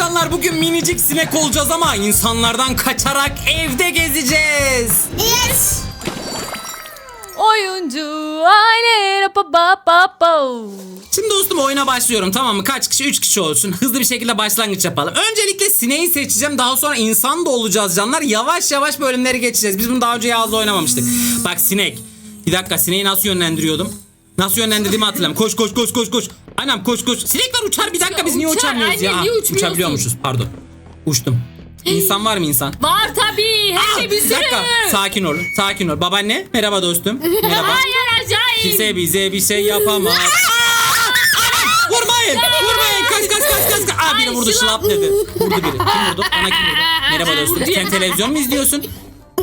canlar bugün minicik sinek olacağız ama insanlardan kaçarak evde gezeceğiz. Yes. Oyuncu aile pa pa pa pa. Şimdi dostum oyuna başlıyorum tamam mı? Kaç kişi? 3 kişi olsun. Hızlı bir şekilde başlangıç yapalım. Öncelikle sineği seçeceğim. Daha sonra insan da olacağız canlar. Yavaş yavaş bölümleri geçeceğiz. Biz bunu daha önce Yağız'la oynamamıştık. Bak sinek. Bir dakika sineği nasıl yönlendiriyordum? Nasıl yönlendirdiğimi hatırlamıyorum. Koş koş koş koş koş. Anam koş koş. Sinekler uçar bir dakika biz niye Uçar, uçamıyoruz anne, ya? niye uçmuyorsun? Uçabiliyormuşuz pardon. Uçtum. İnsan var mı insan? Var tabii. Her şey bir sürü. dakika sakin ol sakin ol. Babaanne merhaba dostum. Merhaba. Hayır acayip. Kimse bize bir şey yapamaz. Aa! Vurmayın! Vurmayın! Kaç kaç kaç kaç kaç. Aa biri Ay, vurdu şılap. şılap dedi. Vurdu biri. Kim vurdu? Bana kim vurdu? Merhaba dostum. Sen televizyon mu izliyorsun?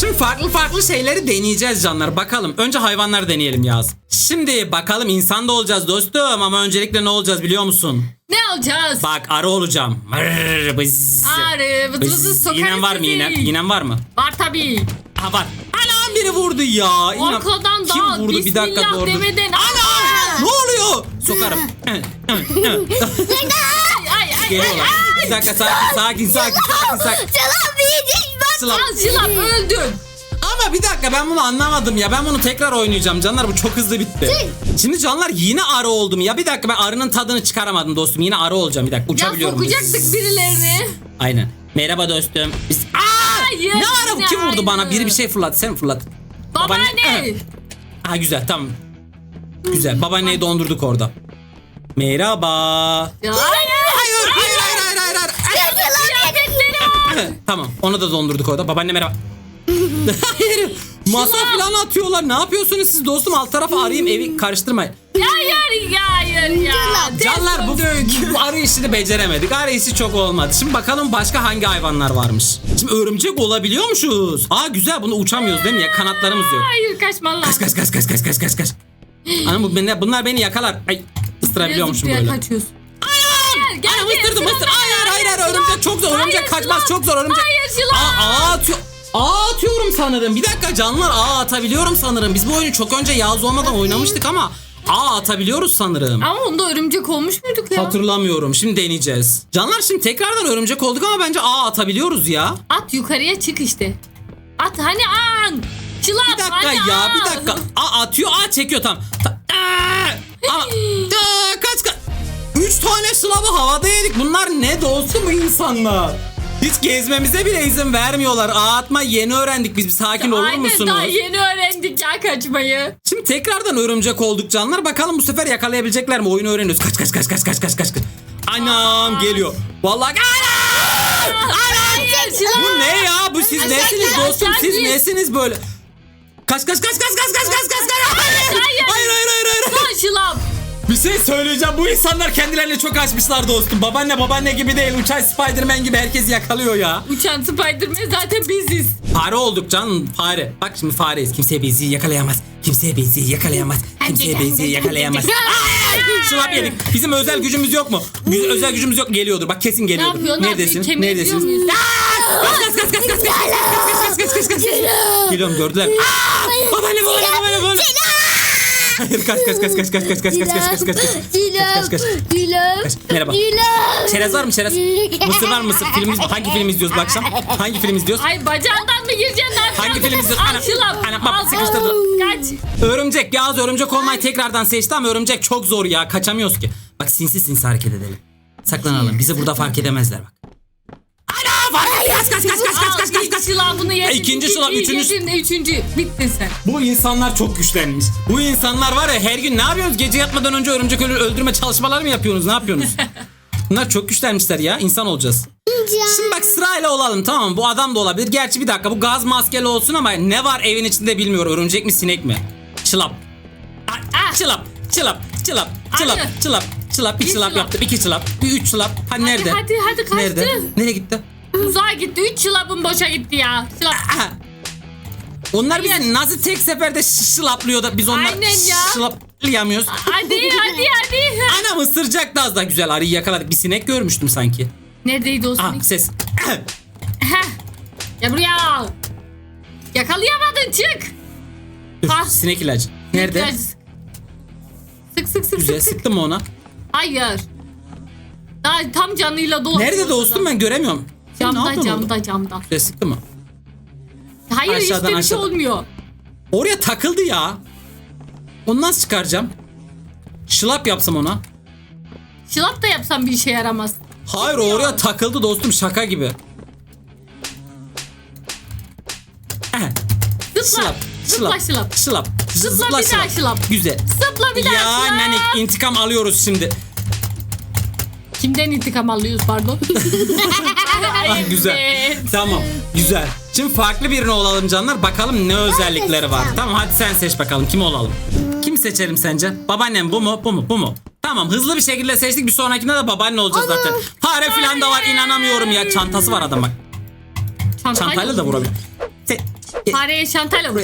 Şimdi farklı farklı şeyleri deneyeceğiz canlar. Bakalım. Önce hayvanları deneyelim Yaz. Şimdi bakalım insan da olacağız dostum. Ama öncelikle ne olacağız biliyor musun? Ne alacağız? Bak arı olacağım. Mırr, bız. Arı, vızı Bız. sokarız İğnen var mı sizi. iğnen? İğnen var mı? Var tabii. Ha var. Anam biri vurdu ya. İğnem- Arkadan Kim daha vurdu bir dakika bismillah doğru. demeden. Ana! Ne oluyor? Sokarım. Ay ay ay. Geliyorlar. ay. Bir dakika sakin sakin sakin sakin sakin. Çalan Sıla. Lan şılap öldün. Ama bir dakika ben bunu anlamadım ya. Ben bunu tekrar oynayacağım canlar. Bu çok hızlı bitti. Şimdi canlar yine arı oldum ya. Bir dakika ben arının tadını çıkaramadım dostum. Yine arı olacağım. Bir dakika Ya uçabiliyorum. sokacaktık birilerini. Aynen. Merhaba dostum. Biz... Aa! Hayır, ne ara kim vurdu aynı. bana? Biri bir şey fırlattı. Sen mi fırlattın. Babaanne. Ha güzel tamam. Güzel. Babaanneyi dondurduk orada. Merhaba. Ya, Hayır, hayır, hayır, hayır, hayır, hayır. Kıyafetleri var. tamam, onu da dondurduk orada. Babaanne merhaba. hayır. Masa falan atıyorlar. Ne yapıyorsunuz siz dostum? Alt tarafa arayayım evi karıştırmayın. Hayır hayır ya. Canlar bu, bu arı işini beceremedik. İşi çok olmadı. Şimdi bakalım başka hangi hayvanlar varmış. Şimdi örümcek olabiliyormuşuz. Aa güzel bunu uçamıyoruz değil mi ya? Kanatlarımız yok. Hayır kaçmalar. Kaç kaç kaç kaç kaç kaç kaç kaç. Anam bu beni, bunlar beni yakalar. Ay diye böyle. Kaçıyorsun. Gel Anam gel, ısırdım Şılap, ısır. Hayır hayır hayır örümcek çok zor. Örümcek kaçmaz çok zor örümcek. Hayır Şılap. Aa, atıyor. Aa atıyorum sanırım. Bir dakika canlar aa atabiliyorum sanırım. Biz bu oyunu çok önce Yağız olmadan oynamıştık ama aa atabiliyoruz sanırım. Ama onda örümcek olmuş muyduk ya? Hatırlamıyorum. Şimdi deneyeceğiz. Canlar şimdi tekrardan örümcek olduk ama bence aa atabiliyoruz ya. At yukarıya çık işte. At hani an. Şılap Bir dakika hani ya an. bir dakika. Aa atıyor aa çekiyor tamam. Ta- slavı havada yedik. Bunlar ne dostum bu insanlar? Hiç gezmemize bile izin vermiyorlar. Aa atma yeni öğrendik biz. Bir sakin olur Aynen musunuz? daha yeni öğrendik ya kaçmayı. Şimdi tekrardan örümcek olduk canlar. Bakalım bu sefer yakalayabilecekler mi? Oyunu öğreniyoruz. Kaç kaç kaç kaç kaç kaç kaç. kaç. Anam geliyor. Vallahi anam! Şılap. Bu ne ya? Bu siz nesiniz dostum? Siz nesiniz böyle? Kaç kaç kaç kaç kaç kaç kaç kaç kaç. Hayır Hayır. hayır hayır hayır. hayır. Bir şey söyleyeceğim. Bu insanlar kendilerini çok açmışlar dostum. Babaanne babaanne gibi değil. Uçay Spiderman gibi herkesi yakalıyor ya. Uçan Spiderman zaten biziz. Fare olduk canım fare. Bak şimdi fareyiz. Kimse bizi yakalayamaz. Kimse bizi yakalayamaz. Kimse bizi yakalayamaz. Şılap yedik. Bizim özel gücümüz yok mu? Biz özel gücümüz yok. Geliyordur. Bak kesin Ne geliyordur. Ne Neredesin? yapıyor? Kemirtiyor Neredesin? muyuz? Kaç kaç kaç kaç kaç kaç kaç kaç kaç kaç kaç Geliyorum gördüler. Aa! Babaanne babaanne babaanne babaanne. Hayır kaç kaç kaç kaç kaç kaç kaç kaç kaç kaç kaç kaç kaç kaç Kaç. Merhaba. Çerez var mı çerez? Mısır var mı mısır? Film, hangi film izliyoruz bu akşam? Hangi film izliyoruz? Ay bacağından mı gireceksin? Hangi film izliyorsun? Al Ana- Şılap. ana, bak, sıkıştırdı. Kaç. Örümcek Yağız örümcek olmayı tekrardan seçti ama örümcek çok zor ya. Kaçamıyoruz ki. Bak sinsi sinsi hareket edelim. Saklanalım. Bizi burada fark edemezler bak. Et. Kaç kaç kaç kaç kaç kaç kaç kaç. Şılap'ını yedin. İkinci ikinciyi üçüncü- yedin, Üçüncü. Bittin sen. Bu insanlar çok güçlenmiş. Bu insanlar var ya her gün ne yapıyorsunuz? Gece yatmadan önce örümcek ölü- öldürme çalışmaları mı yapıyorsunuz? Ne yapıyorsunuz? Bunlar çok güçlenmişler ya. İnsan olacağız. Şimdi bak sırayla olalım tamam mı? Bu adam da olabilir. Gerçi bir dakika bu gaz maskeli olsun ama ne var evin içinde bilmiyorum. Örümcek mi sinek mi? Çılap. Ah, çılap. Çılap. Çılap. Çılap. Hadi. Çılap. Çılap. Bir Bir çılap çılap. yaptım. iki çılap. Bir üç çılap. Hadi nerede? hadi, hadi, kaçtı. Nerede? Nereye gitti? Uzağa gitti. 3 şılapım boşa gitti ya. Şılap. Aha. Onlar Hayır. nasıl tek seferde şılaplıyor da biz onlar Aynen ya. şılaplayamıyoruz. Hadi hadi hadi. Anam ısıracaktı az daha güzel arıyı yakaladık. Bir sinek görmüştüm sanki. Neredeydi o Ah sinek? ses. Heh. Ya buraya. Yakalayamadın çık. Dur, Ah. sinek ilacı. Nerede? Biraz Sık sık sık Güzel sık sık. sıktın mı ona? Hayır. Daha tam canıyla dolu. Nerede dostum ben göremiyorum. Camda camda camda. Güzel sıktı mı? Hayır Aşağıdan, işte bir şey aşağıdan. olmuyor. Oraya takıldı ya. Onu nasıl çıkaracağım? Şılap yapsam ona. Şılap da yapsam bir işe yaramaz. Hayır oraya takıldı dostum şaka gibi. Eh, Zıpla. Şılap. Zıpla şılap. Şılap. Zıpla bir daha şılap. Güzel. Zıpla bir daha Ya şılap. nanik intikam alıyoruz şimdi. Kimden intikam alıyoruz pardon? Ah, güzel. Evet. Tamam. Güzel. Şimdi farklı birini olalım canlar. Bakalım ne özellikleri var. seçeceğim. Tamam hadi sen seç bakalım. Kim olalım? Kim seçelim sence? Babaannem bu mu? Bu mu? Bu mu? Tamam hızlı bir şekilde seçtik. Bir sonrakinde de babaanne olacağız zaten. Fare falan da var. inanamıyorum ya. Çantası var adam bak. Çantayla da vurabilir. Se- Ge- Fareye şantayla vur.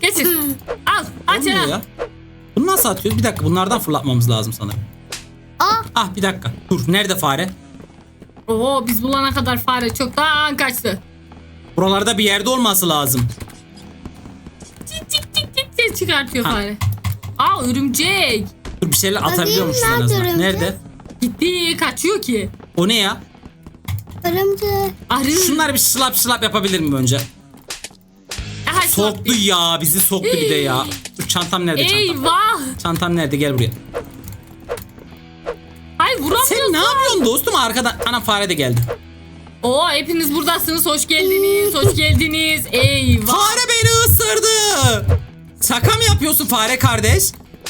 Geçin. Al. Aç Olmuyor ya. ya. Bunu nasıl atıyoruz? Bir dakika bunlardan fırlatmamız lazım sanırım. Ah bir dakika. Dur nerede fare? Oo biz bulana kadar fare çoktan kaçtı. Buralarda bir yerde olması lazım. Cik cik cik cik ses çıkartıyor Ha. fare. Aa örümcek. Dur bir şeyler atabiliyormuşuz en nerede azından. örümcek? Nerede? Gitti kaçıyor ki. O ne ya? Örümcek. Arı. Şunları bir şılap şılap yapabilir miyim önce? Aha, Soktu ya bizi soktu bir de ya. Dur çantam nerede çantam? Eyvah. Çantam nerede gel buraya. Ne yapıyorsun dostum arkadan? Ana fare de geldi. Oo hepiniz buradasınız. Hoş geldiniz. Hoş geldiniz. Eyvah. Fare beni ısırdı. Şaka mı yapıyorsun fare kardeş?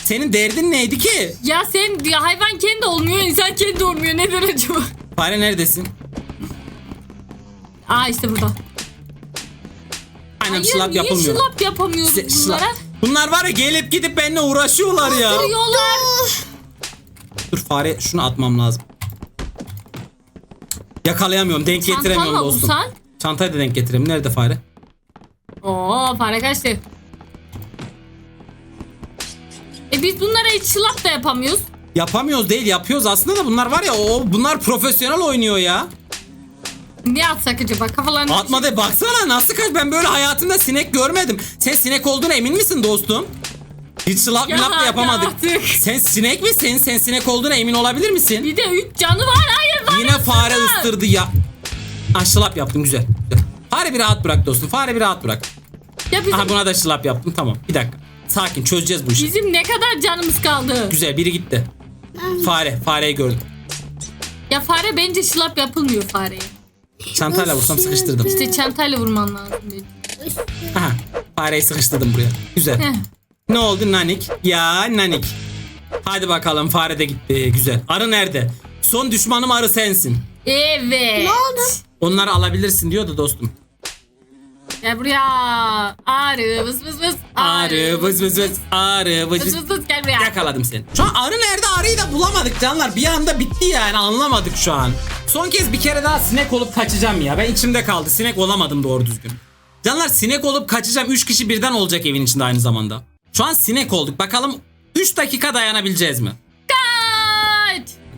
Senin derdin neydi ki? Ya sen ya hayvan kendi olmuyor, insan kendi olmuyor. Neden acaba? Fare neredesin? Aa işte burada. Aynen Hayır, şılap niye yapılmıyor. şılap yapamıyoruz Se- şılap- bunlara? Bunlar var ya gelip gidip benimle uğraşıyorlar ya. Duruyorlar. Dur fare şunu atmam lazım. Yakalayamıyorum. Denk getiremiyorum Çantanla dostum. vursan. Çantayı da denk getireyim. Nerede fare? Oo para kaçtı. E biz bunlara hiç şılap da yapamıyoruz. Yapamıyoruz değil yapıyoruz aslında da bunlar var ya o bunlar profesyonel oynuyor ya. Ne atsak acaba kafalarına? Atma de baksana nasıl kaç ben böyle hayatımda sinek görmedim. Sen sinek olduğuna emin misin dostum? Hiç slap Ya milap da yapamadık. artık. Sen sinek misin? Sen sinek olduğuna emin olabilir misin? Bir de üç canı var. Var. Yine fare ıstırdı ya. Ah şılap yaptım güzel. Fare bir rahat bırak dostum. Fare bir rahat bırak. Ya bizim, Aha buna da şılap yaptım tamam. Bir dakika. Sakin çözeceğiz bu işi. bizim ne kadar canımız kaldı? Güzel biri gitti. Fare. Fareyi gördüm. Ya fare bence şılap yapılmıyor fareye. Çantayla vursam sıkıştırdım. İşte çantayla vurman lazım. bence. Aha. Fareyi sıkıştırdım buraya. Güzel. Heh. Ne oldu nanik? Ya nanik. Hadi bakalım fare de gitti. Güzel. Arı nerede? Son düşmanım arı sensin. Evet. Ne oldu? Onları alabilirsin diyordu dostum. Gel buraya. Arı vız vız vız. Arı vız vız vız. Arı vız Vız vız. vız gel buraya. Yakaladım seni. Şu an arı nerede arıyı da bulamadık canlar. Bir anda bitti yani anlamadık şu an. Son kez bir kere daha sinek olup kaçacağım ya. Ben içimde kaldı. Sinek olamadım doğru düzgün. Canlar sinek olup kaçacağım. 3 kişi birden olacak evin içinde aynı zamanda. Şu an sinek olduk. Bakalım 3 dakika dayanabileceğiz mi?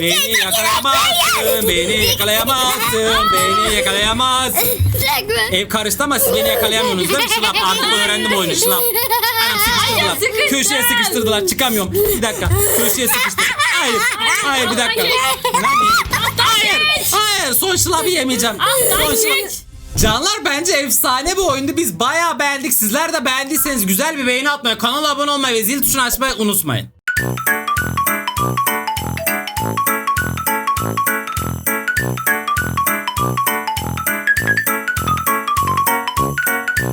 Beni yakalayamazsın, beni yakalayamazsın, beni yakalayamazsın. Ev karıştı ama siz beni yakalayamıyorsunuz değil mi Şılap? Artık öğrendim oyunu Şılap. Anam sıkıştırdılar. sıkıştı. Köşeye sıkıştırdılar. Çıkamıyorum. Bir dakika. Köşeye sıkıştır. Hayır. Hayır bir dakika. Hayır. Hayır. Son şılabı yemeyeceğim. Son geç. Canlar bence efsane bir oyundu. Biz bayağı beğendik. Sizler de beğendiyseniz güzel bir beğeni atmayı, kanala abone olmayı ve zil tuşunu açmayı unutmayın.